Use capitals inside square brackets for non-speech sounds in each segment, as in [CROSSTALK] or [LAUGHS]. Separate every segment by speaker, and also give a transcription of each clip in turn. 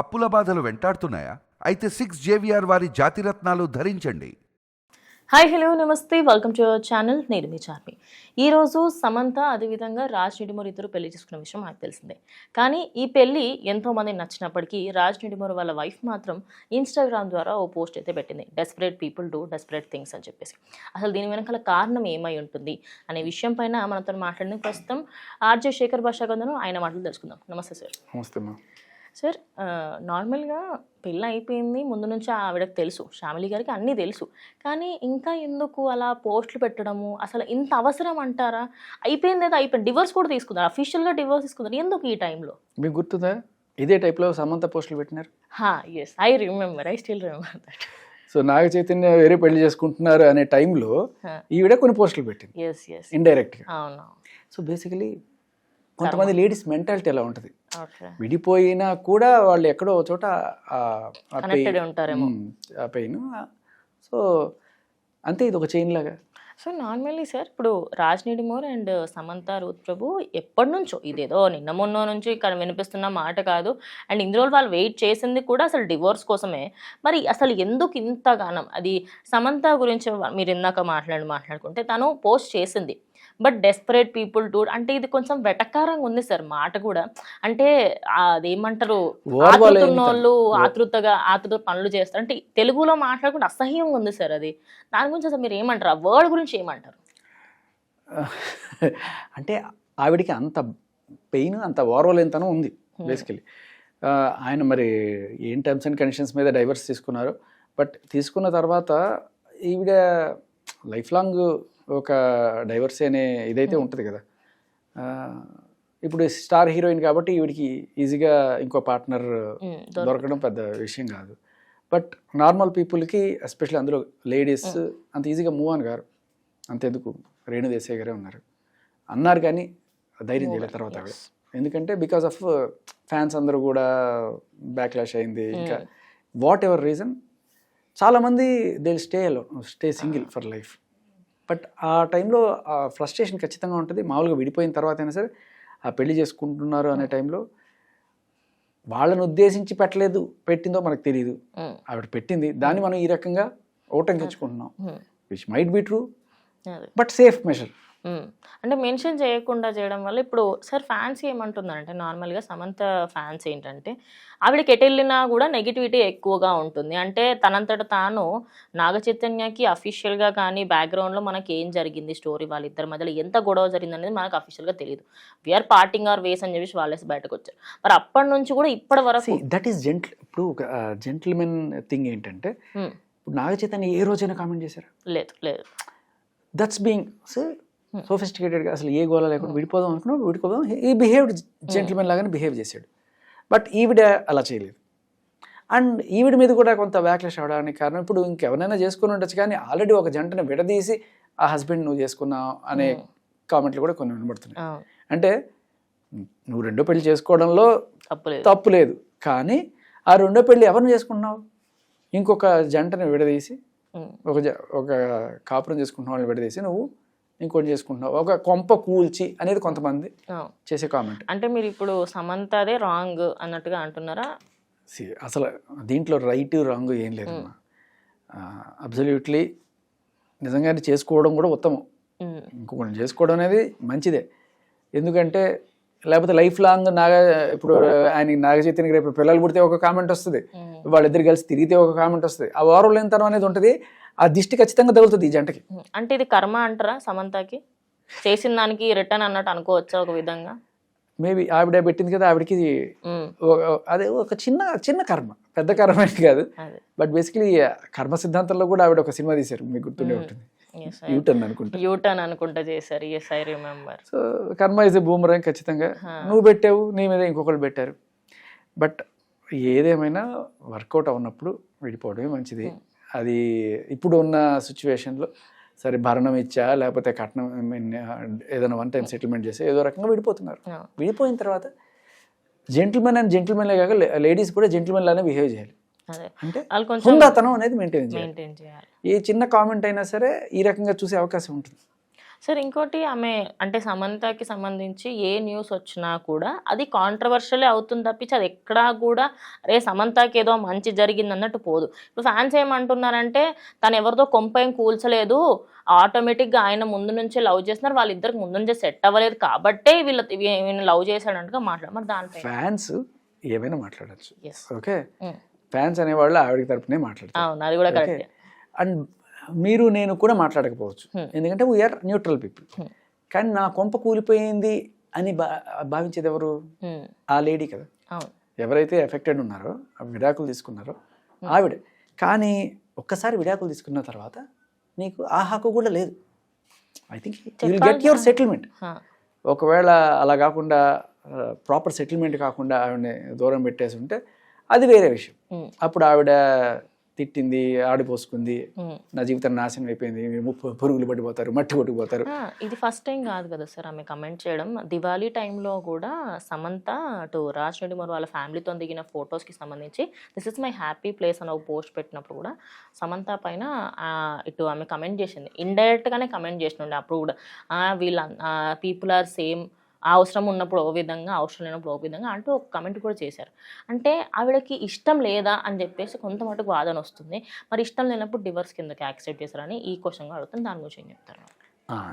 Speaker 1: అప్పుల బాధలు వెంటాడుతున్నాయా? అయితే సిక్స్ జేవిఆర్ వారి జాతిరత్నాలు ధరించండి.
Speaker 2: హాయ్ హలో నమస్తే. వెల్కమ్ టు అవర్ ఛానల్ నేను మీ చార్మి. ఈరోజు సమంత అదేవిధంగా రాజ్ నిడిమోర్ ఇద్దరు పెళ్ళి చేసుకున్న విషయం నాకు తెలిసిందే. కానీ ఈ పెళ్ళి ఎంతో మంది నచ్చినప్పటికీ రాజ్ నిడిమోర్ వాళ్ళ వైఫ్ మాత్రం ఇన్స్టాగ్రామ్ ద్వారా ఓ పోస్ట్ అయితే పెట్టింది. Desperate people do desperate things అని చెప్పేసి. అసలు దీని వెనకాల కారణం ఏమై ఉంటుంది అనే విషయం పైన మనతో మాట్లాడిన ప్రస్తుతం ఆర్జే శేఖర్ భాషా గంధను ఆయన మాటలు తెలుసుకుందాం. నమస్తే సార్
Speaker 3: నమస్తే
Speaker 2: సార్ నార్మల్గా పెళ్ళి అయిపోయింది. ముందు నుంచి ఆవిడకి తెలుసు. శ్యామిలి గారికి అన్నీ తెలుసు. కానీ ఇంకా ఎందుకు అలా పోస్టులు పెట్టడము? అసలు ఇంత అవసరం అంటారా? అయిపోయింది ఏదో అయిపోయింది. డివోర్స్ కూడా తీసుకుందాం? అఫీషియల్గా డివోర్స్ తీసుకుందాం? ఎందుకు ఈ టైంలో?
Speaker 3: మీకు గుర్తుందా? ఇదే టైప్లో సమంత పోస్టులు పెట్టినారు.
Speaker 2: హా yes I remember I still remember that
Speaker 3: so Naga Chaitanya వేరే పెళ్ళి చేసుకుంటున్నారు అనే టైంలో ఈవిడ కొన్ని పోస్టులు పెట్టింది.
Speaker 2: ఎస్ ఎస్
Speaker 3: ఇండైరెక్ట్గా
Speaker 2: అవును
Speaker 3: సో బేసికలీ కొంతమంది లేడీస్ మెంటాలిటీ ఎలా ఉంటుంది? విడిపోయినా కూడా వాళ్ళు ఎక్కడో చోట పెయిన్ సో అంతే ఇది ఒక చైన్ లాగా.
Speaker 2: సో నార్మల్లీ సార్ ఇప్పుడు రాజ్ నిడిమోర్ అండ్ సమంత రూత్ ప్రభు ఎప్పటి నుంచో ఇదేదో నిన్న మొన్న నుంచి ఇక్కడ వినిపిస్తున్న మాట కాదు. అండ్ ఇందులో వాళ్ళు వెయిట్ చేసింది కూడా అసలు డివోర్స్ కోసమే. మరి అసలు ఎందుకు ఇంతగానం అది సమంత గురించి మీరు ఇందాక మాట్లాడి మాట్లాడుకుంటే తను పోస్ట్ చేసింది. బట్ డెస్పరేట్ పీపుల్ టు అంటే ఇది కొంచెం వెటకారంగా ఉంది సార్ మాట కూడా. అంటే అదేమంటారు?
Speaker 3: ఓర్వలేని
Speaker 2: ఆతృతున్న వాళ్ళు
Speaker 3: తనం.
Speaker 2: ఆతృతగా ఆతృత పనులు చేస్తారు. అంటే తెలుగులో మాట్లాడుకుంటే అసహ్యంగా ఉంది సార్ అది. దాని గురించి అసలు మీరు ఏమంటారు? ఆ వర్డ్ గురించి ఏమంటారు? [LAUGHS]
Speaker 3: అంటే ఆవిడికి అంత పెయిన్ అంత ఓర్వలేనితనం ఉంది బేసికలీ. ఆయన మరి ఏం టర్మ్స్ అండ్ కండిషన్స్ మీద డైవర్స్ తీసుకున్నారు. బట్ తీసుకున్న తర్వాత ఈవిడ లైఫ్ లాంగ్ ఒక డైవర్స్ అనే ఇదైతే ఉంటుంది కదా. ఇప్పుడు స్టార్ హీరోయిన్ కాబట్టి ఈవిడికి ఈజీగా ఇంకో పార్ట్నర్
Speaker 2: దొరక-
Speaker 3: దొరకడం పెద్ద విషయం కాదు. బట్ నార్మల్ పీపుల్కి ఎస్పెషల్లీ అందులో లేడీస్ అంత ఈజీగా మూవ్ ఆన్ గారు అంతెందుకు? రేణు దేశాయ్ గారే ఉన్నారు. అన్నారు కానీ ధైర్యం చేయలేదు తర్వాత ఆవిడ. ఎందుకంటే బికాస్ ఆఫ్ ఫ్యాన్స్ అందరూ కూడా బ్యాక్లాష్ అయింది. ఇంకా వాట్ ఎవర్ రీజన్? చాలామంది they stay alone stay single for life. But ఆ టైంలో ఆ ఫ్రస్ట్రేషన్ ఖచ్చితంగా ఉంటుంది. మామూలుగా విడిపోయిన తర్వాత అయినా సరే ఆ పెళ్ళి చేసుకుంటున్నారు అనే టైంలో వాళ్ళని ఉద్దేశించి పెట్టలేదు. పెట్టిందో మనకు తెలియదు ఆవిడ పెట్టింది. దాన్ని మనం ఈ రకంగా ఓటంకించుకుంటున్నాం which might be true but safe measure.
Speaker 2: అంటే మెన్షన్ చేయకుండా చేయడం వల్ల ఇప్పుడు సార్ ఫ్యాన్స్ ఏమంటున్నారంటే నార్మల్గా సమంత ఫ్యాన్స్ ఏంటంటే ఆవిడకి ఎటు వెళ్ళినా కూడా నెగిటివిటీ ఎక్కువగా ఉంటుంది. అంటే తనంతట తాను నాగ చైతన్యకి అఫీషియల్గా కానీ బ్యాక్గ్రౌండ్లో మనకి ఏం జరిగింది స్టోరీ వాళ్ళిద్దరి మధ్యలో ఎంత గొడవ జరిగింది అనేది మనకు అఫీషియల్గా తెలియదు వీఆర్ పార్టింగ్ ఆర్ వేస్ అని చెప్పేసి వాళ్ళేసి బయటకు వచ్చారు. మరి అప్పటి నుంచి కూడా ఇప్పటి వరకు
Speaker 3: దట్ ఈస్ జెంట్లు ఇప్పుడు ఒక జెంటిల్మెన్ థింగ్ ఏంటంటే నాగ చైతన్య ఏ రోజైనా కామెంట్ చేశారు?
Speaker 2: లేదు లేదు.
Speaker 3: దట్స్ బీయింగ్ సోఫిస్టికేటెడ్గా అసలు ఏ గోళ లేకుండా విడిపోదాం అనుకున్నా విడిపోదాం. ఈ బిహేవ్డ్ జెంటిల్మెన్ లాగానే బిహేవ్ చేశాడు. బట్ ఈవిడ అలా చేయలేదు. అండ్ ఈవిడ మీద కూడా కొంత బ్యాక్లెస్ అవడానికి కారణం ఇప్పుడు ఇంకెవరైనా చేసుకుని ఉండొచ్చు కానీ ఆల్రెడీ ఒక జంటను విడదీసి ఆ హస్బెండ్ నువ్వు చేసుకున్నావు అనే కామెంట్లు కూడా కొన్ని వినబడుతున్నాయి.
Speaker 2: అవును,
Speaker 3: అంటే నువ్వు రెండో పెళ్ళి చేసుకోవడంలో
Speaker 2: తప్పు లేదు.
Speaker 3: కానీ ఆ రెండో పెళ్ళి ఎవరిని చేసుకుంటున్నావు? ఇంకొక జంటను విడదీసి ఒక జ- ఒక కాపురం చేసుకుంటున్న వాళ్ళని విడదీసి నువ్వు ఇంకోటి చేసుకుంటున్నావు. ఒక కొంప కూల్చి అనేది కొంతమంది. చేసే కామెంట్
Speaker 2: అంటే మీరు ఇప్పుడు సమంతదే రాంగ్ అన్నట్టుగా అంటున్నారా?
Speaker 3: అసలు దీంట్లో రైట్ రాంగ్ ఏం లేదు అబ్జల్యూట్లీ నిజంగానే చేసుకోవడం కూడా ఉత్తమం. ఇంకొకటి చేసుకోవడం అనేది మంచిదే. ఎందుకంటే లేకపోతే లైఫ్ లాంగ్ నాగ ఇప్పుడు ఆయన నాగ చైతన్యకి రేపు పిల్లలు పుడితే ఒక కామెంట్ వస్తుంది. వాళ్ళిద్దరు కలిసి తిరిగితే ఒక కామెంట్ వస్తుంది. ఆ ఓవర్ లేనితనం అనేది ఉంటుంది. ఆ దిష్టి ఖచ్చితంగా తగులుతుంది ఈ జంటకి.
Speaker 2: అంటే ఇది కర్మ అంటారా సమంతకి? చేసిన దానికి రిటర్న్ అన్నట్టు అనుకోవచ్చా ఒక విధంగా?
Speaker 3: మేబీ ఆవిడ పెట్టింది కదా ఆవిడకి అదే ఒక చిన్న చిన్న కర్మ పెద్ద కర్మ కాదు. బట్ బేసికలీ కర్మ సిద్ధాంతంలో కూడా ఆవిడ ఒక సినిమా తీశారు మీకు గుర్తుండే ఉంటుంది. యూటర్న్ అనుకుంటా.
Speaker 2: యూటర్న్ అనుకుంటా చేశారు yes I remember
Speaker 3: so karma is a boomerang ఖచ్చితంగా. నువ్వు పెట్టావు నీ మీద ఇంకొకరు పెట్టారు. బట్ ఏదేమైనా వర్కౌట్ అవునప్పుడు విడిపోవడమే మంచిది. అది ఇప్పుడు ఉన్న సిచ్యువేషన్లో సరే భరణం ఇచ్చా లేకపోతే కట్నం ఏదైనా వన్ టైం సెటిల్మెంట్ చేసి ఏదో రకంగా విడిపోతున్నారు. విడిపోయిన తర్వాత జెంటిల్మెన్ అండ్ జెంటిల్మెన్లే కాక లేడీస్ కూడా జెంటిల్మెన్ లానే బిహేవ్ చేయాలి. అంటే హుందాతనం అనేది మెయింటైన్ చేయాలి.
Speaker 2: మెయింటైన్ చేయాలి.
Speaker 3: ఏ చిన్న కామెంట్ అయినా సరే ఈ రకంగా చూసే అవకాశం ఉంటుంది.
Speaker 2: సార్ ఇంకోటి ఆమె అంటే సమంతకి సంబంధించి ఏ న్యూస్ వచ్చినా కూడా అది కాంట్రవర్షియలే అవుతుంది తప్పించి అది ఎక్కడా కూడా అరే సమంతకి ఏదో మంచి జరిగింది అన్నట్టు పోదు. ఇప్పుడు ఫ్యాన్స్ ఏమంటున్నారంటే తను ఎవరితో కొంపేం కూల్చలేదు ఆటోమేటిక్గా ఆయన ముందు నుంచే లవ్ చేస్తున్నారు వాళ్ళిద్దరికి ముందు నుంచే సెట్ అవ్వలేదు కాబట్టే వీళ్ళ వీళ్ళని లవ్ చేశాడంటగా మాట్లాడు మరి దానిపై
Speaker 3: ఫ్యాన్స్ ఏమైనా మాట్లాడచ్చు. ఓకే? ఫ్యాన్స్ అనేవాళ్ళు ఆవిడ తరపునే మాట్లాడతారు.
Speaker 2: అవును అది కూడా కరెక్ట్.
Speaker 3: అండ్ మీరు నేను కూడా మాట్లాడకపోవచ్చు. ఎందుకంటే వీఆర్ న్యూట్రల్ పీపుల్. కానీ నా కొంప కూలిపోయింది అని భావించేది ఎవరు ఆ లేడీ కదా. ఎవరైతే ఎఫెక్టెడ్ ఉన్నారో విడాకులు తీసుకున్నారో ఆవిడ. కానీ ఒక్కసారి విడాకులు తీసుకున్న తర్వాత నీకు ఆ హక్కు కూడా లేదు. I think will get your settlement. ఒకవేళ అలా కాకుండా ప్రాపర్ సెటిల్మెంట్ కాకుండా ఆవిడని దూరం పెట్టేసి ఉంటే అది వేరే విషయం. అప్పుడు ఆవిడ తిట్టింది ఆడిపోసుకుంది. నా జీవితం నాశనం అయిపోయింది. పురుగులు పడిపోతారు మట్టి కొట్టుకుపోతారు.
Speaker 2: ఆ, ఇది ఫస్ట్ టైం కాదు కదా సార్ ఆమె కమెంట్ చేయడం. దివాళీ టైంలో కూడా సమంత అటు రాజ్ మరి వాళ్ళ ఫ్యామిలీతో దిగిన ఫొటోస్కి సంబంధించి this is my happy place అని ఒక పోస్ట్ పెట్టినప్పుడు కూడా సమంత పైన ఇటు ఆమె కమెంట్ చేసింది. ఇండైరెక్ట్గానే కమెంట్ చేసినుండే అప్పుడు కూడా వీళ్ళ పీపుల్ ఆర్ సేమ్ అవసరం ఉన్నప్పుడు ఓ విధంగా అవసరం లేనప్పుడు ఓ విధంగా అంటూ ఒక కమెంట్ కూడా చేశారు. అంటే ఆవిడకి ఇష్టం లేదా అని చెప్పేసి కొంత మటుకు వాదన వస్తుంది. మరి ఇష్టం లేనప్పుడు డివర్స్ కిందకి యాక్సెప్ట్ చేశారని ఈ క్వశ్చన్ అడుగుతుంది దాని గురించి ఏం చెప్తారు?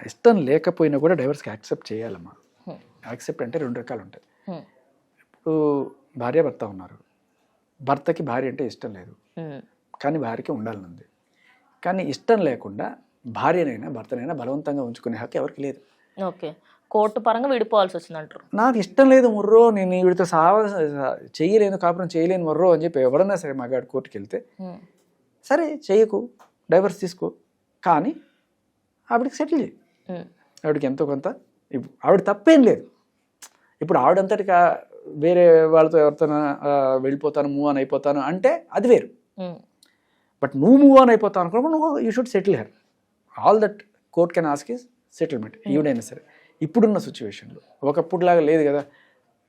Speaker 3: ఇష్టం లేకపోయినా కూడా డైవర్స్కి యాక్సెప్ట్ చేయాలమ్మా. యాక్సెప్ట్ అంటే రెండు రకాలు ఉంటాయి. ఇప్పుడు భార్య భర్త ఉన్నారు. భర్తకి భార్య అంటే ఇష్టం లేదు. కానీ భార్యకి ఉండాలనుంది కానీ ఇష్టం లేకుండా భార్యనైనా భర్తనైనా బలవంతంగా ఉంచుకునే హక్కు ఎవరికి లేదు.
Speaker 2: ఓకే. కోర్టు పరంగా విడిపోవాల్సి వచ్చింది అంటారు
Speaker 3: నాకు ఇష్టం లేదు ముర్రో నేను వీడితో సావ చేయలేను కాపురం చేయలేను ముర్రో అని చెప్పి ఎవరన్నా సరే మగాడు కోర్టుకి వెళ్తే సరే చేయకు డైవర్స్ తీసుకో. కానీ ఆవిడకి సెటిల్ చేయి ఆవిడకి ఎంతో కొంత. ఆవిడ తప్పేం లేదు. ఇప్పుడు ఆవిడంతటిగా వేరే వాళ్ళతో ఎవరితో వెళ్ళిపోతాను మూవ్ ఆన్ అయిపోతాను అంటే అది వేరు. బట్ నువ్వు మూవ్ ఆన్ అయిపోతావు అనుకున్నప్పుడు నువ్వు you should settle her all that court can ask is settlement ఈవిడైనా సరే. ఇప్పుడున్న సిచ్యువేషన్లో. ఒకప్పుడులాగా లేదు కదా.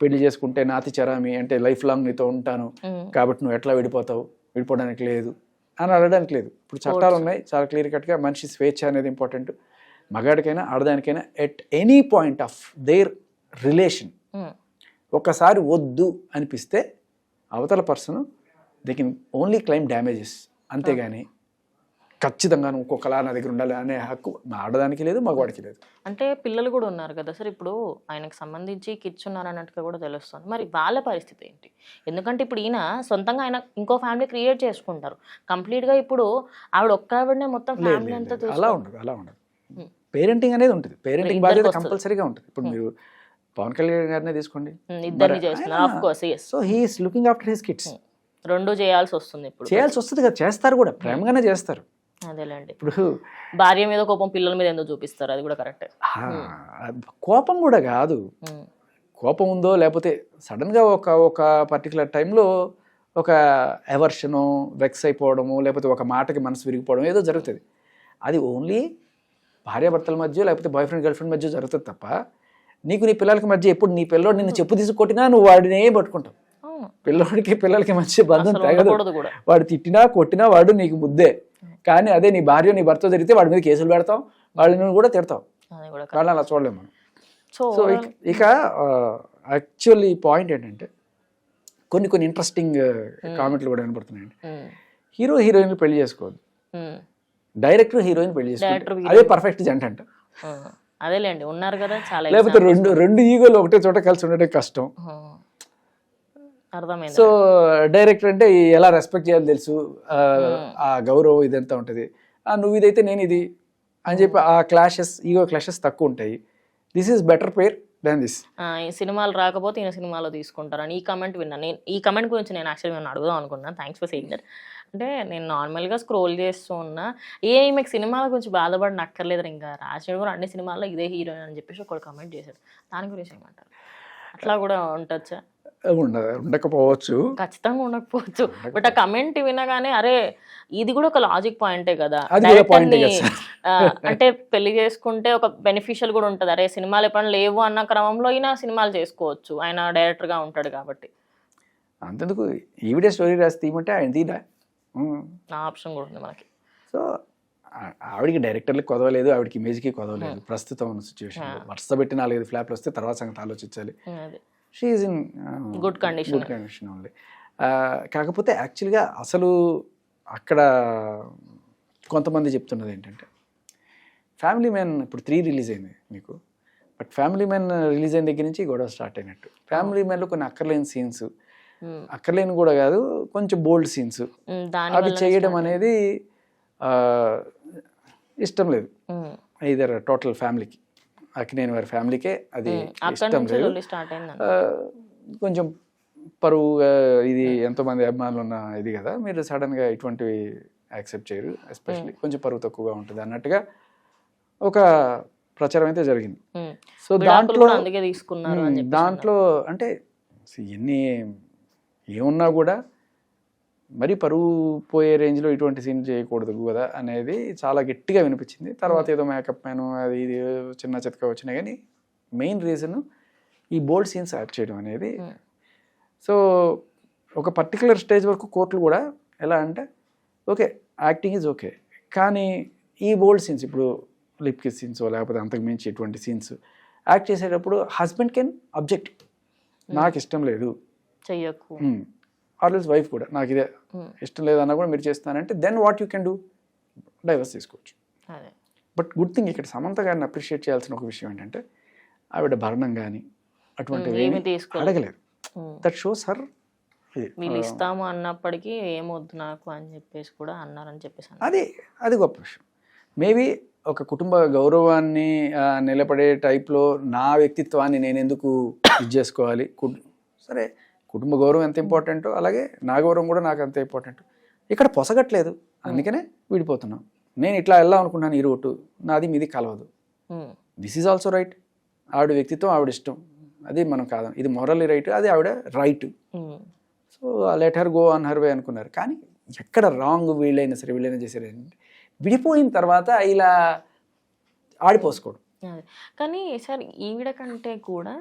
Speaker 3: పెళ్ళి చేసుకుంటే నాతి చరామి అంటే లైఫ్ లాంగ్ నీతో ఉంటాను. కాబట్టి నువ్వు ఎట్లా విడిపోతావు? విడిపోవడానికి లేదు. అని అడగడానికి లేదు. ఇప్పుడు చట్టాలు ఉన్నాయి. చాలా క్లియర్ కట్గా మనిషి స్వేచ్ఛ అనేది ఇంపార్టెంట్. మగాడికైనా ఆడదానికైనా at any point of their relation ఒక్కసారి వద్దు అనిపిస్తే అవతల person they can only claim damages అంతేగాని ఖచ్చితంగా నువ్వు ఒక్కొక్కలా నా దగ్గర ఉండాలి అనే హక్కు ఆడదానికి లేదు మగవాడికి లేదు.
Speaker 2: అంటే పిల్లలు కూడా ఉన్నారు కదా సార్ ఇప్పుడు ఆయనకు సంబంధించి కిడ్స్ ఉన్నారు అన్నట్టుగా కూడా తెలుస్తుంది. మరి వాళ్ళ పరిస్థితి ఏంటి? ఎందుకంటే ఇప్పుడు ఈయన సొంతంగా ఆయన ఇంకో ఫ్యామిలీ క్రియేట్ చేసుకుంటారు. కంప్లీట్గా ఇప్పుడు ఆవిడ ఒక్క ఆవిడనే మొత్తం ఫ్యామిలీ అంతా.
Speaker 3: అలా ఉండదు అలా ఉండదు. పేరెంటింగ్ అనేది ఉంటుంది. పేరెంటింగ్ బాధ్యత. కంపల్సరీగా ఉంటుంది. ఇప్పుడు మీరు పవన్ కళ్యాణ్ గారినే తీసుకోండి. So he is looking after his kids
Speaker 2: రెండు చేయాల్సి వస్తుంది ఇప్పుడు.
Speaker 3: చేయాల్సి వస్తుంది కదా చేస్తారు కూడా. ప్రేమగానే చేస్తారు.
Speaker 2: అదేలేండి.
Speaker 3: ఇప్పుడు
Speaker 2: భార్య మీద కోపం పిల్లల మీద ఎందుకు చూపిస్తారు? అది కూడా కరెక్ట్.
Speaker 3: కోపం కూడా కాదు. కోపం ఉందో లేకపోతే సడన్గా ఒక ఒక పర్టికులర్ టైంలో ఒక ఎవర్షను వెక్స్ అయిపోవడము లేకపోతే ఒక మాటకి మనసు విరిగిపోవడం ఏదో జరుగుతుంది. అది ఓన్లీ భార్యాభర్తల మధ్య లేకపోతే బాయ్ ఫ్రెండ్ గర్ల్ ఫ్రెండ్ మధ్య జరుగుతుంది తప్ప నీకు నీ పిల్లలకి మధ్య ఎప్పుడు నీ పిల్లోడు నిన్ను చెప్పు తీసి కొట్టినా నువ్వు వాడినే పట్టుకుంటావు. పిల్లోడికి పిల్లలకి మధ్య బంధం తెగదు. వాడు తిట్టినా కొట్టినా వాడు నీకు ముద్దే కానీ అదే నీ భార్య నీ భర్త జరిగితే వాడి మీద కేసులు పెడతాం వాళ్ళని కూడా తిడతాం వాళ్ళని అలా చూడలేము మనం.
Speaker 2: సో
Speaker 3: ఇక- యాక్చువల్లీ పాయింట్ ఏంటంటే కొన్ని కొన్ని ఇంట్రెస్టింగ్ కామెంట్లు కూడా వినపడుతున్నాయండి. హీరో హీరోయిన్ పెళ్ళి చేసుకోవద్దు. డైరెక్టర్ హీరోయిన్
Speaker 2: పెళ్ళి
Speaker 3: చేసుకోవద్దు. అదే పర్ఫెక్ట్ జంట అంట.
Speaker 2: అదేలేండి ఉన్నారు కదా చాలా
Speaker 3: లేకపోతే రెండు రెండు ఈగోలు ఒకటే చోట కలిసి ఉండటం కష్టం. సో డైరెక్టర్ అంటే ఎలా రెస్పెక్ట్ చేయాలి తెలుసు. ఆ, గౌరవం ఇదంతా ఉంటుంది. నువ్వు ఇదైతే నేను ఇది అని చెప్పి ఆ క్లాషెస్ ఈగో క్లాషెస్ తక్కువ ఉంటాయి. This is better pair than this
Speaker 2: ఈ సినిమాలు రాకపోతే ఈయన సినిమాలో తీసుకుంటారని ఈ కమెంట్ విన్నాను నేను ఈ కమెంట్ గురించి నేను యాక్చువల్లీ నేను అడుగుదాం అనుకున్నాను థ్యాంక్స్ ఫర్ సేయింగ్ దట్ అంటే నేను నార్మల్గా స్క్రోల్ చేస్తూ ఉన్నా. ఏ ఈమెకు సినిమాల గురించి బాధపడిన అక్కర్లేదు ఇంకా రాజేడు కూడా అన్ని సినిమాల్లో ఇదే హీరోయిన్ అని చెప్పేసి ఒకడు కమెంట్ చేశాడు. దాని గురించి ఏమంటారు? అట్లా కూడా ఉండొచ్చా
Speaker 3: ఉండ ఉండకపోవచ్చు.
Speaker 2: ఖచ్చితంగా ఉండకపోవచ్చు. బట్ ఆ కమెంట్ వినగానే అరే ఇది కూడా ఒక లాజిక్ పాయింటే కదా. అంటే పెళ్ళి చేసుకుంటే ఒక బెనిఫిషియల్ కూడా ఉంటుంది. అరే సినిమాలు ఎప్పుడైనా లేవు అన్న క్రమంలో అయినా సినిమాలు చేసుకోవచ్చు. ఆయన డైరెక్టర్గా ఉంటాడు కాబట్టి.
Speaker 3: అంతెందుకు? ఈవిడే స్టోరీ రాసి తీయమంటే ఆయన తీయడా
Speaker 2: నా ఆప్షన్ కూడా ఉంది మనకి.
Speaker 3: సో ఆవిడికి డైరెక్టర్లకి కొదవలేదు ఆవిడకి ఇమేజ్కి కొదవలేదు ప్రస్తుతం ఉన్న సిచ్యువేషన్ వరుస పెట్టి నాలుగైదు ఫ్లాప్లు వస్తే తర్వాత సంగతి ఆలోచించాలి.
Speaker 2: అదే.
Speaker 3: She is in
Speaker 2: Good condition.
Speaker 3: Good condition only కాకపోతే యాక్చువల్గా అసలు అక్కడ కొంతమంది చెప్తున్నది ఏంటంటే ఫ్యామిలీ మ్యాన్ ఇప్పుడు త్రీ రిలీజ్ అయింది మీకు. బట్ ఫ్యామిలీ మ్యాన్ రిలీజ్ అయిన దగ్గర నుంచి గొడవ స్టార్ట్ అయినట్టు. ఫ్యామిలీ మ్యాన్లో కొన్ని అక్కర్లేని సీన్స్
Speaker 2: ఉమ్,
Speaker 3: అక్కర్లేని కూడా కాదు కొంచెం బోల్డ్ సీన్స్
Speaker 2: ఉమ్, దాని
Speaker 3: అవి చేయడం అనేది ఇష్టం లేదు.
Speaker 2: ఉమ్,
Speaker 3: ఇదర్ టోటల్ ఫ్యామిలీకి అక్కినేని వారి ఫ్యామిలీకే అది ఇష్టం లేదు. కొంచెం పరువుగా ఇది ఎంతోమంది అభిమానులు ఉన్న ఇది కదా మీరు సడన్గా ఇటువంటివి యాక్సెప్ట్ చేయరు ఎస్పెషల్లీ కొంచెం పరువు తక్కువగా ఉంటుంది అన్నట్టుగా ఒక ప్రచారం అయితే జరిగింది. సో దాంట్లో దాంట్లో అంటే ఎన్ని ఏమున్నా కూడా మరి పరువు పోయే రేంజ్లో ఇటువంటి సీన్ చేయకూడదు కదా అనేది చాలా గట్టిగా వినిపించింది. తర్వాత ఏదో మేకప్ మ్యాన్ అది ఇది చిన్న చితక వచ్చినాయి కానీ మెయిన్ రీజన్ ఈ బోల్డ్ సీన్స్ యాడ్ చేయడం అనేది.
Speaker 2: ఉమ్.
Speaker 3: సో ఒక పర్టికులర్ స్టేజ్ వరకు కోర్టులు కూడా ఎలా అంటే ఓకే యాక్టింగ్ ఈజ్ ఓకే. కానీ ఈ బోల్డ్ సీన్స్ ఇప్పుడు లిప్ కిస్ సీన్స్ లేకపోతే అంతకు మించి ఇటువంటి సీన్స్ యాక్ట్ చేసేటప్పుడు హస్బెండ్ కెన్ అబ్జెక్ట్. నాకు ఇష్టం లేదు.
Speaker 2: చెయ్యకు.
Speaker 3: ఆర్ఎల్స్ వైఫ్ కూడా నాకు ఇదే
Speaker 2: ఉమ్,
Speaker 3: ఇష్టం లేదన్నా కూడా మీరు చేస్తానంటే then what you can do divorce తీసుకోవచ్చు. బట్ గుడ్ థింగ్ ఇక్కడ సమంత గారిని అప్రిషియేట్ చేయాల్సిన ఒక విషయం ఏంటంటే ఆవిడ భరణం కానీ అటువంటివి
Speaker 2: తీసుకోలేదు.
Speaker 3: అడగలేదు. దట్ షోస్ హర్
Speaker 2: వీళ్ళు ఇస్తాము అన్నప్పటికీ ఏమొద్దు నాకు అని చెప్పేసి కూడా అన్నారని చెప్పేసి.
Speaker 3: అది అది గొప్ప విషయం. మేబీ ఒక కుటుంబ గౌరవాన్ని నిలబడే టైప్లో నా వ్యక్తిత్వాన్ని నేను ఎందుకు ఇది చేసుకోవాలి? సరే కుటుంబ గౌరవం ఎంత ఇంపార్టెంటో అలాగే నా గౌరవం కూడా నాకు అంత ఇంపార్టెంట్. ఇక్కడ పొసగట్లేదు. అందుకనే విడిపోతున్నాం. నేను ఇట్లా వెళ్దాం అనుకున్నాను ఈ రూటు. నాది మీది కలవదు. దిస్ ఈజ్ ఆల్సో రైట్ ఆవిడ వ్యక్తిత్వం ఆవిడ ఇష్టం. అది మనం కాదు. ఇది మొరల్లీ రైట్ అది ఆవిడ right so let her go on her way అనుకున్నారు. కానీ ఎక్కడ రాంగ్ వీళ్ళైనా సరే వీళ్ళైనా చేశారు ఏంటంటే విడిపోయిన తర్వాత ఇలా ఆడిపోసుకోవడం
Speaker 2: అదే. కానీ సార్ ఈవిడ కంటే కూడా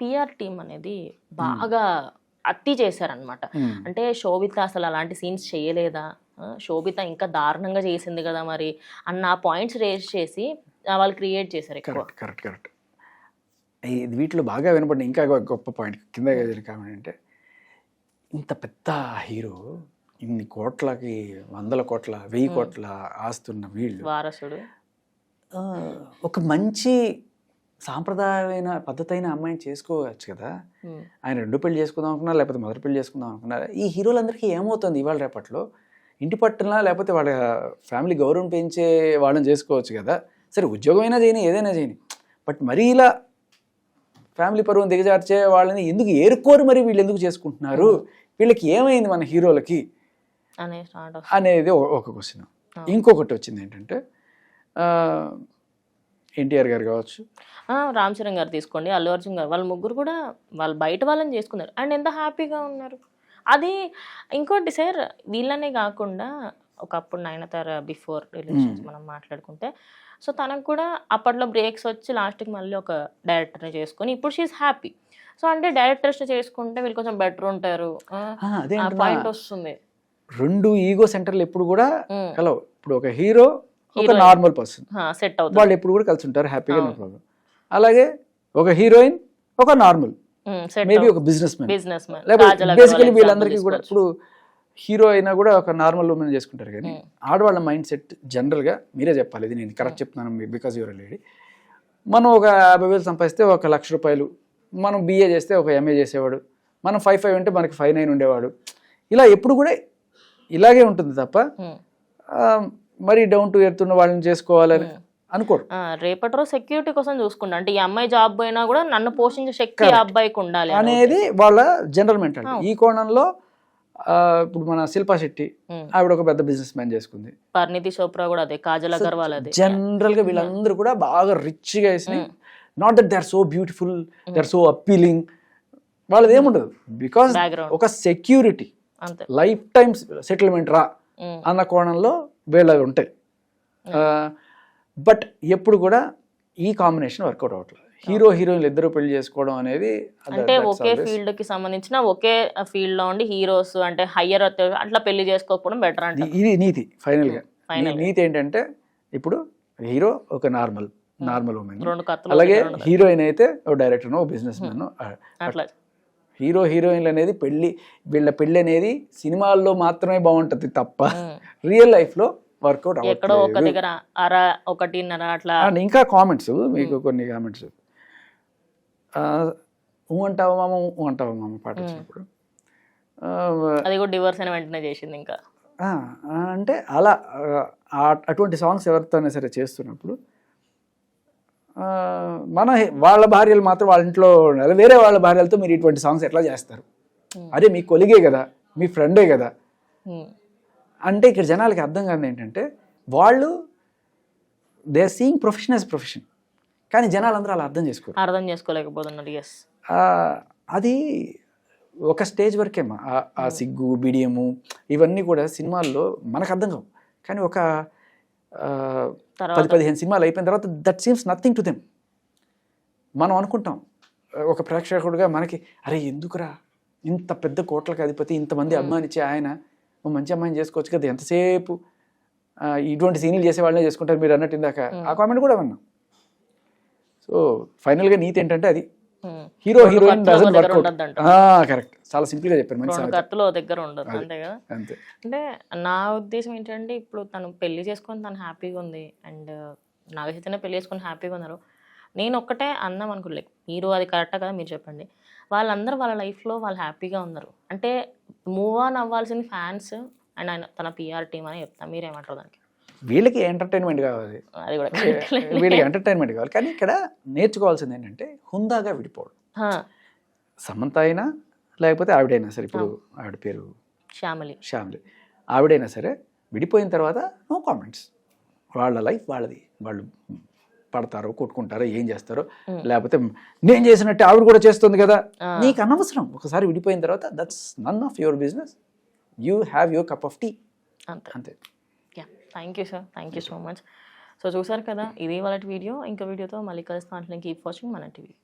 Speaker 2: పిఆర్ టీం అనేది బాగా అత్తి చేశారనమాట అంటే శోభిత అసలు అలాంటి సీన్స్ చేయలేదా? శోభిత ఇంకా దారుణంగా చేసింది కదా మరి అన్న పాయింట్స్ రేస్ చేసి వాళ్ళు క్రియేట్ చేశారు
Speaker 3: కరెక్ట్ కరెక్ట్ కరెక్ట్. ఇది వీటిలో బాగా వినపడిన ఇంకా గొప్ప పాయింట్ కింద అంటే ఇంత పెద్ద హీరో ఇన్ని కోట్లకి వందల కోట్ల వెయ్యి కోట్ల ఆస్తున్న వీళ్ళు
Speaker 2: వారసుడు.
Speaker 3: ఒక మంచి సాంప్రదాయమైన పద్ధతైన అమ్మాయిని చేసుకోవచ్చు కదా. ఆయన రెండు పెళ్ళి చేసుకుందాం అనుకున్నా లేకపోతే మొదటి పెళ్ళి చేసుకుందాం అనుకున్నారా? ఈ హీరోలందరికీ ఏమవుతుంది ఇవాళ రేపట్లో? ఇంటి పట్టున లేకపోతే వాళ్ళ ఫ్యామిలీ గౌరవం పెంచే వాళ్ళని చేసుకోవచ్చు కదా. సరే ఉద్యోగం అయినా చేయని ఏదైనా చేయని. బట్ మరీ ఇలా ఫ్యామిలీ పరువును దిగజార్చే వాళ్ళని ఎందుకు ఏరుకోరు మరి వీళ్ళు ఎందుకు చేసుకుంటున్నారు? వీళ్ళకి ఏమైంది మన హీరోలకి? అనేది ఒక క్వశ్చన్. ఇంకొకటి వచ్చింది ఏంటంటే ఎన్టీఆర్ గారు కావచ్చు.
Speaker 2: రామ్ చరణ్ గారు తీసుకోండి అల్లు అర్జున్ గారు వాళ్ళ ముగ్గురు కూడా వాళ్ళు బయట వాళ్ళని చేసుకున్నారు. అండ్ ఎంత హ్యాపీగా ఉన్నారు. అది ఇంకోటి సార్ వీళ్ళనే కాకుండా ఒకప్పుడు నయనతార బిఫోర్ రిలేషన్స్ మనం మాట్లాడుకుంటే సో తనకు కూడా అప్పట్లో బ్రేక్స్ వచ్చి లాస్ట్కి మళ్ళీ ఒక డైరెక్టర్ని చేసుకొని ఇప్పుడు షీఈ్ హ్యాపీ సో అంటే డైరెక్టర్స్ చేసుకుంటే వీళ్ళు కొంచెం బెటర్ ఉంటారు. పాయింట్ వస్తుంది.
Speaker 3: రెండు ఈగో సెంటర్లు ఎప్పుడు కూడా. కలవు ఇప్పుడు ఒక హీరో ఒక. నార్మల్ పర్సన్
Speaker 2: సెట్ అవుతుంది
Speaker 3: వాళ్ళు ఎప్పుడు కూడా కలిసి ఉంటారు హ్యాపీగా ప్రాబ్లం అలాగే ఒక హీరోయిన్ ఒక నార్మల్ మేబీ ఒక బిజినెస్ మ్యాన్
Speaker 2: బిజినెస్ మ్యాన్
Speaker 3: లేకపోతే బేసికలీ వీళ్ళందరికీ కూడా ఇప్పుడు హీరో అయినా కూడా ఒక నార్మల్ ఉమెన్ చేసుకుంటారు కానీ ఆడవాళ్ళ మైండ్ సెట్ జనరల్గా మీరే చెప్పాలి ఇది నేను కరెక్ట్ చెప్తున్నాను బికాజ్ యువర్ లేడీ మనం ఒక యాభై వేలు సంపాదిస్తే ఒక లక్ష రూపాయలు మనం బీఏ చేస్తే ఒక ఎంఏ చేసేవాడు మనం ఫైవ్ ఫైవ్ అంటే మనకి ఫైవ్ నైన్ ఉండేవాడు. ఇలా ఎప్పుడు కూడా ఇలాగే ఉంటుంది తప్ప మరి డౌన్ టు ఎర్త్ ఉన్న వాళ్ళని చేసుకోవాలని అనుకోడు
Speaker 2: ఆ, రేపటి రోజు సెక్యూరిటీ కోసం చూసుకుంటా. అంటే ఈ అమ్మాయి జాబ్ పోయినా కూడా నన్ను పోషించే శక్తి అబ్బాయికి ఉండాలి అని.
Speaker 3: అనేది వాళ్ళ జనరల్ మెంటాలిటీ ఈ కోణంలో ఇప్పుడు మన శిల్పా శెట్టి
Speaker 2: ఉమ్.
Speaker 3: ఆవిడ ఒక పెద్ద బిజినెస్ మ్యాన్ చేసుకుంది.
Speaker 2: పరిణితి చోప్రా కూడా అదే కాజల్ అగర్వాల్ అదే.
Speaker 3: జనరల్గా వీళ్ళందరూ కూడా బాగా రిచ్గా వేసి not that they are so beautiful they are so appealing వాళ్ళది ఏముండదు. బికాస్. ఒక సెక్యూరిటీ లైఫ్ టైం సెటిల్మెంట్ రా
Speaker 2: ఉమ్.
Speaker 3: అన్న కోణంలో వీళ్ళవి ఉంటాయి. బట్ ఎప్పుడు కూడా ఈ కాంబినేషన్ వర్కౌట్ అవ్వట్లేదు. హీరో హీరోయిన్లు ఇద్దరు పెళ్ళి చేసుకోవడం అనేది
Speaker 2: అంటే ఒకే ఫీల్డ్కి సంబంధించిన ఒకే ఫీల్డ్లో ఉండి హీరోస్ అంటే హయ్యర్ అట్లా పెళ్ళి చేసుకోకపోవడం బెటర్ అంట
Speaker 3: ఇది- నీతి ఫైనల్గా.
Speaker 2: Final
Speaker 3: నీ- నీతి ఏంటంటే ఇప్పుడు హీరో ఒక నార్మల్ నార్మల్ ఉమెన్ అలాగే. హీరోయిన్ అయితే ఒక డైరెక్టర్ ఒక బిజినెస్ మ్యాన్
Speaker 2: అట్లా.
Speaker 3: హీరో హీరోయిన్లు అనేది పెళ్ళి వీళ్ళ పెళ్ళి అనేది సినిమాల్లో మాత్రమే బాగుంటది తప్ప.
Speaker 2: ఉమ్.
Speaker 3: రియల్ లైఫ్లో వర్కౌట్
Speaker 2: ఎక్కడో ఒక
Speaker 3: అవ్వట్లేదు
Speaker 2: దగ్గర అర ఒకటిన్నర అట్లా.
Speaker 3: ఇంకా కామెంట్స్ మీకు కొన్ని కామెంట్స్ ఊ అంటావా మామ ఊ అంటావా మామ పాట వచ్చినప్పుడు?
Speaker 2: అది కూడా డివోర్స్ అయిన వెంటనే చేసింది ఇంకా.
Speaker 3: అంటే అలా అటువంటి సాంగ్స్ ఎవరితోనే సరే చేస్తున్నప్పుడు మన వాళ్ళ భార్యలు మాత్రం వాళ్ళ ఇంట్లో ఉన్నారు వేరే వాళ్ళ భార్యలతో మీరు ఇటువంటి సాంగ్స్ ఎట్లా చేస్తారు. అదే మీ కొలిగే కదా మీ ఫ్రెండే కదా. అంటే ఇక్కడ జనాలకి అర్థం కాదు ఏంటంటే వాళ్ళు they are seeing profession as profession కానీ జనాలందరూ అలా అర్థం చేసుకోరు.
Speaker 2: అర్థం చేసుకోలేకపోతున్నారు ఎస్
Speaker 3: అది ఒక స్టేజ్ వరకేమా ఆ- సిగ్గు బిడియము ఇవన్నీ కూడా సినిమాల్లో మనకు అర్థం కావు. కానీ ఒక పది పదిహేను సినిమాలు అయిపోయిన తర్వాత that seems nothing to them మనం అనుకుంటాం. ఒక ప్రేక్షకుడుగా మనకి అరే ఎందుకురా? ఇంత పెద్ద కోట్లకు అధిపతి ఇంతమంది అభిమానించే ఆయన. ఓ మంచి అమ్మాయిని చేసుకోవచ్చు కదా ఎంతసేపు ఇటువంటి సీన్లు చేసే వాళ్ళనే చేసుకుంటారు మీరు అన్నట్టు ఇందాక. ఆ కామెంట్ కూడా విన్నాం. సో ఫైనల్గా నీతి ఏంటంటే అది. Hero heroine. కరెక్ట్ చాలా సింపుల్గా చెప్పారు మంచి.
Speaker 2: కత్తులు దగ్గర ఉండదు అంతే కదా? అంటే నా ఉద్దేశం ఏంటంటే ఇప్పుడు తను పెళ్ళి చేసుకొని తను హ్యాపీగా ఉంది అండ్ నాగచైతన్య పెళ్ళి చేసుకొని హ్యాపీగా ఉన్నారు. నేను ఒక్కటే అన్నాం అనుకోలేదు. మీరు అది కరెక్టా కదా మీరు చెప్పండి. వాళ్ళందరూ వాళ్ళ లైఫ్లో వాళ్ళు హ్యాపీగా ఉన్నారు. అంటే మూవ్ ఆన్ అవ్వాల్సిన ఫ్యాన్స్ అండ్ ఆయన తన పిఆర్ టీమ్ అని చెప్తాను మీరేమంటారు దానికి?
Speaker 3: వీళ్ళకి ఎంటర్టైన్మెంట్ కావాలి.
Speaker 2: అది కూడా.
Speaker 3: వీళ్ళకి ఎంటర్టైన్మెంట్ కావాలి. కానీ ఇక్కడ నేర్చుకోవాల్సింది ఏంటంటే హుందాగా విడిపోవడం. సమంత అయినా లేకపోతే ఆవిడైనా సరే ఇప్పుడు ఆవిడ పేరు
Speaker 2: శ్యామలి.
Speaker 3: శ్యామ్లి. ఆవిడైనా సరే విడిపోయిన తర్వాత నో కామెంట్స్ వాళ్ళ లైఫ్ వాళ్ళది. వాళ్ళు పడతారో కొట్టుకుంటారో ఏం చేస్తారో. లేకపోతే నేను చేసినట్టే ఆవిడ కూడా చేస్తుంది కదా. నీకు అనవసరం. ఒకసారి విడిపోయిన తర్వాత that's none of your business you have your cup of tea
Speaker 2: అంతే.
Speaker 3: అంతే.
Speaker 2: Thank you sir thank you so much so చూసారు కదా ఇది వాళ్ళ వీడియో. ఇంకా వీడియోతో మళ్ళీ కలుస్తాను కీప్ వాచింగ్ మన టీవీ.